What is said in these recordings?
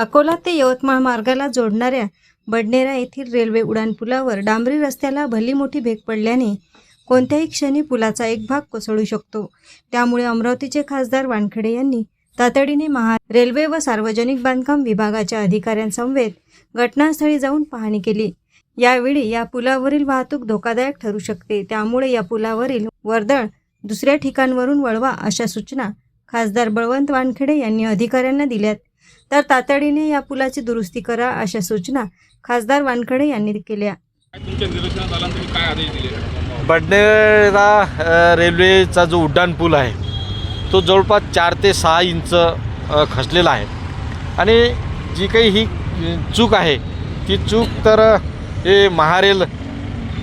अकोला ते यवतमाळ मार्गाला जोडणाऱ्या बडनेरा येथील रेल्वे उड्डाणपुलावर डांबरी रस्त्याला भली मोठी भेग पडल्याने कोणत्याही क्षणी पुलाचा एक भाग कोसळू शकतो. त्यामुळे अमरावतीचे खासदार वानखेडे यांनी तातडीने महा रेल्वे व सार्वजनिक बांधकाम विभागाच्या अधिकाऱ्यांसमवेत घटनास्थळी जाऊन पाहणी केली. यावेळी या पुलावरील वाहतूक धोकादायक ठरू शकते. त्यामुळे या पुलावरील वर्दळ दुसऱ्या ठिकाणवरून वळवा अशा सूचना खासदार बळवंत वानखेडे यांनी अधिकाऱ्यांना दिल्यात. तर तातडीने या पुलाची दुरुस्ती करा अशा सूचना खासदार वानखेडे यांनी केल्या. तुमच्या निदर्शनात आला आणि तुम्ही काय आदेश दिले? बडनेरा रेल्वेचा जो उड्डाण पूल आहे तो जवळपास चार ते सहा इंच खचलेला आहे. आणि जी काही ही चूक आहे ती चूक तर हे महारेल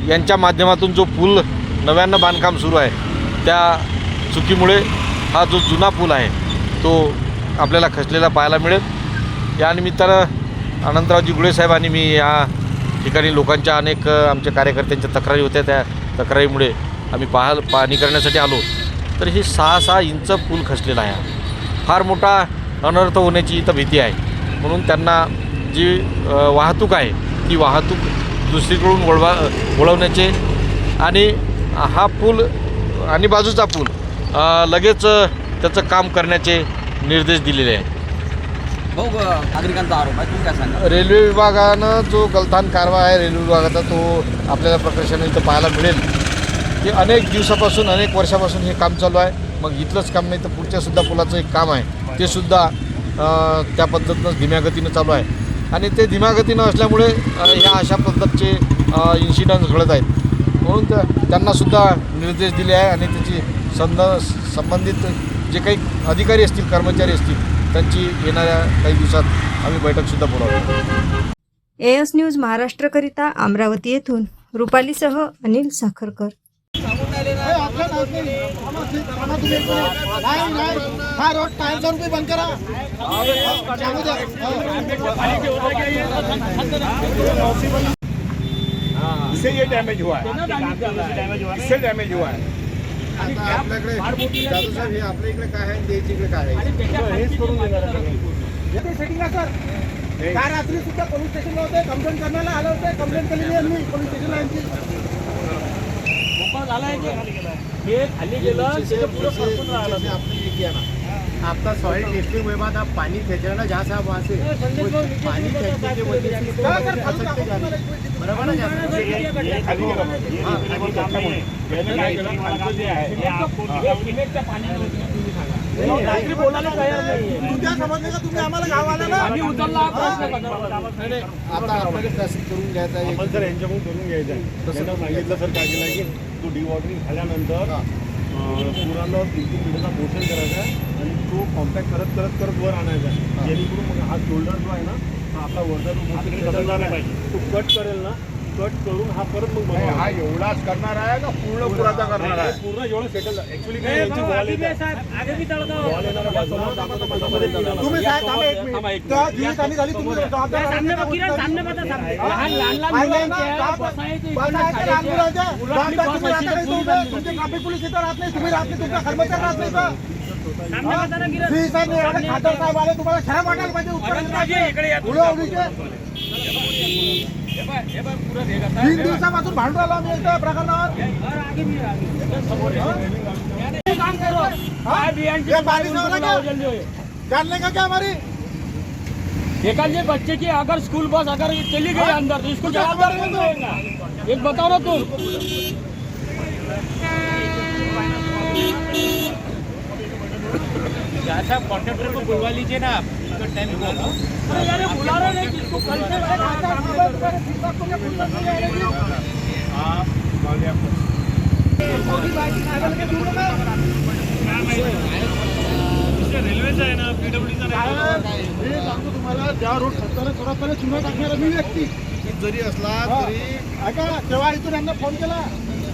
यांच्या माध्यमातून जो पूल नव्यानं बांधकाम सुरू आहे त्या चुकीमुळे हा जो जुना पूल आहे तो आपल्याला खचलेला पाहायला मिळेल. या निमित्तानं अनंतरावजी गुळे साहेब आणि मी या ठिकाणी लोकांच्या अनेक आमच्या कार्यकर्त्यांच्या तक्रारी होत्या. त्या तक्रारीमुळे आम्ही पाहाल पाहणी करण्यासाठी आलो. तर हे सहा सहा इंच पूल खचलेला आहे. फार मोठा अनर्थ होण्याची इथं भीती आहे. म्हणून त्यांना जी वाहतूक आहे ती वाहतूक दुसरीकडून वळवा वळवण्याचे आणि हा पूल आणि बाजूचा पूल लगेच त्याचं काम करण्याचे निर्देश दिलेले आहेत. भाऊ ब- नागरिकांचा आरोप आहे तुम्ही काय सांगा रेल्वे विभागानं जो गलथान कारवा आहे रेल्वे विभागाचा तो आपल्याला प्रकर्षाने इथं पाहायला मिळेल. की अनेक दिवसापासून अनेक वर्षापासून हे काम चालू आहे. मग इथलंच काम नाही तर पुढच्या सुद्धा पुलाचं एक काम आहे. ते सुद्धा अं, त्या पद्धतीनं धीम्या गतीनं चालू आहे. आणि ते धीम्या गतीनं असल्यामुळे अं, ह्या अशा पद्धतीचे इन्सिडन्स घडत आहेत. म्हणून त्या त्यांनासुद्धा निर्देश दिले आहे आणि त्याची संद संबंधित जे काही अधिकारी असतील कर्मचारी असतील त्यांची येणाऱ्या काही दिवसात आम्ही बैठकसुद्धा बोलावतो एएस न्यूज महाराष्ट्रकरिता अमरावती येथून रुपालीसह अनिल साखरकर. हा रोड रुपये बंद करा. इससे ये डैमेज हुआ है। इससे डैमेज हुआ है। आता आपल्याकडे जाधव साहेब हे आपल्या इकडे काय आहे? त्याच्या इकडे काय आहे? सेटिंग आहे सर. काल रात्री सुद्धा पोलीस स्टेशनला होते कंप्लेंट करण्याला आले होते कंप्लेंट केलेली आहे मी पोलीस स्टेशनला यांची जैसे आपने ये किया ना आपका सॉइल टेस्टिंग हुए बाद आप पानी खेच रहे हैं ना जहाँ से आप वहाँ से वो पानी खेचने की वजह से हैं। बराबर ना हाँ, है। आता ट्रॅफिक करून घ्यायचा आहे. सर यांच्याकडून करून घ्यायचं आहे त्यांना सांगितलं सर काय केलं की तो डिवॉटरिंग झाल्यानंतर हा. पुराला तीन मिनिटाचा मोशन करायचा आहे आणि तो कॉम्पॅक्ट करत करत करत वर आणायचा आहे. जेणेकरून मग हा शोल्डर जो आहे ना आपला वरचा जो मोशन तो कट करेल ना कट करून हा परत मग बनवणार हा एवढाच करणार आहे का पूर्ण पुराचा करणार आहे? पूर्ण एवढं सेटल ऍक्च्युली काय यांची वॉल येतात वॉल येणार आहे, समोर दाखवतो, पटापट येणार. तुम्ही साहेब थांबा एक मिनिट. त्या जीवितहानी झाली तुम्ही जबाबदार आहात का? पाहिलंय ना, का- बसायचं लहान मुलांचं. जबाबदार तुम्ही राहता नाही तुमचे- तुमचे ट्रॅफिक पोलीस इथं राहत नाही. तुम्ही राहत नाही. तुमचा कर्मचारी राहत नाही का श्री साहेब नाही आले, खासदार साहेब आले तुम्हाला शरम वाटायला पाहिजे उत्तर उडव उडीचे. तीन दिवसापासून भांडून राहिलो आम्ही प्रकरणावर. हाँ? ये हो? जानने का क्या हमारी एक आदमी बच्चे की अगर स्कूल बस अगर चली गई अंदर तो इसको जवाबदार कौन रहेगा एक बताओ ना तुम कॉन्ट्रेक्टर को बुलवा लीजिए ना अरे बुला रहे नहीं जिसको कल से मी सांगतो तुम्हाला ज्या रोड खर्चाला सर्वात चुना टाकणारा मी व्यक्ती। जरी असला तरी ऐका तेव्हा इथून यांना फोन केला.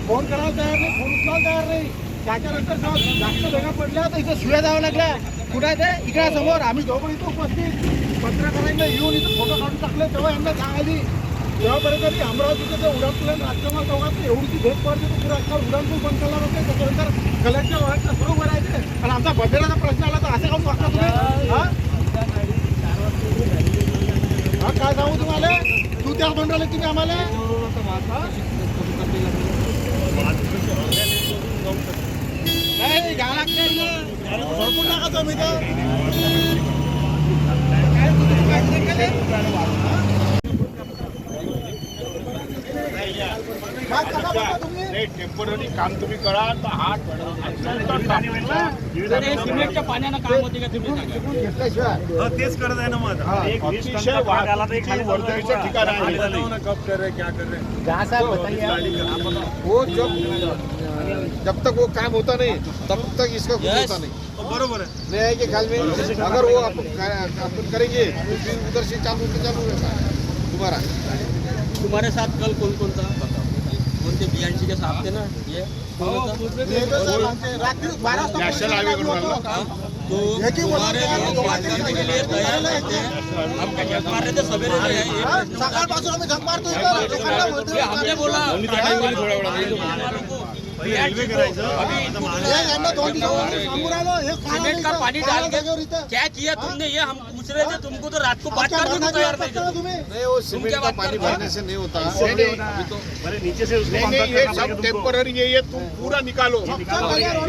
फोन करायला तयार नाही फोन उचलायला तयार नाही. त्याच्यानंतर जास्त भेगा पडल्या तर इथं शिव्या द्यावं लागल्या. कुठे आहे ते? इकडे समोर. आम्ही जेव्हा इथं उपस्थित. पत्रकारांना येऊन इथं फोटो काढून टाकले. तेव्हा यांना सांगायची तेव्हापर्यंत मी अमरावतीचं जे उडान राजकुमार चौकात एवढी भेट पडते तो पुरा अख्खा उडान बंद करणार होते. त्याच्यानंतर कलेक्टर वगैरे सुरू करायचे. आणि आमचा बंदराचा प्रश्न आला तर असं काऊन वागता तुम्ही? हा? राहिले तुम्ही आम्हाला नाही घ्या लागते तुम्ही तर काय तुम्ही काय केले? काय करा बघा तुम्ही नाही टेंपररी काम तुम्ही करा तर हा सिमेंटच्या पाण्यानं काम होते का तुम्ही सांगा तेच करत आहे ना मग एक वीस अतिशय टन पाणी आला तर एक वर्दळीचं ठिकाण आहे. कब कर रहे क्या कर रहे वो जब जब तक वो काम होता नहीं तब तक इसका कुछ होता नहीं। तो बरोबर है। कि ख्याल में अगर वो अपन अपन करेंगे तो फिर उधर से चालू से चालू रहता। है दोबारा। तुम्हारे साथ कल कौन कौन था? कौन थे बीएनसी के साथ थे ना? ये? नॅशनल राहिला. तो तुम्हारे लोग बात करने के लिए तैयार रहते हैं। हम क्या मार रहे थे? सवेरे जो है ये प्रश्न उठा आम्ही झक मारतो हमने बोला रेल्वे करायचं अभी हे यांना दोन दिवसापासून सांगून राहिलो, हे काय सीमेंट का इथं? पानी काय डाल जागेवर के इथं? क्या किया तुमने? ये हम पूछ रहे थे तुमको तो रात को बात आमच्या करने को धरणाची तैयार वाट नहीं बघता थे। तुम्ही नहीं वो तुम क्या बात कर रहे हो? से नहीं होता। नहीं, नहीं, अरे नीचे से उसको नहीं नहीं contact ये करना पड़ेगा सब तुमको। टेंपररी है ये तुम पूरा निकालो।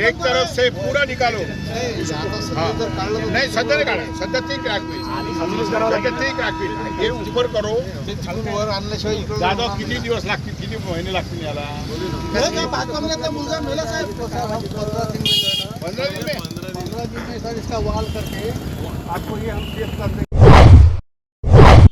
एक तरफ से पूरा निकालो। नाही, आता सध्या हा. जर काढलं तर- नाही सध्या नाही काढा सध्या ते क्रॅक होईल सध्या ते क्रॅक होईल हे उपर करो। ते तिकडून वर आणल्याशिवाय इकडं दादा किती दिवस लागतील किती महिने लागतील याला मुलगा मेला साहेब. दिन में दिन में पंद्रह दिन में सर इसका वाल करके. आपको ये हम टेस्ट कर देंगे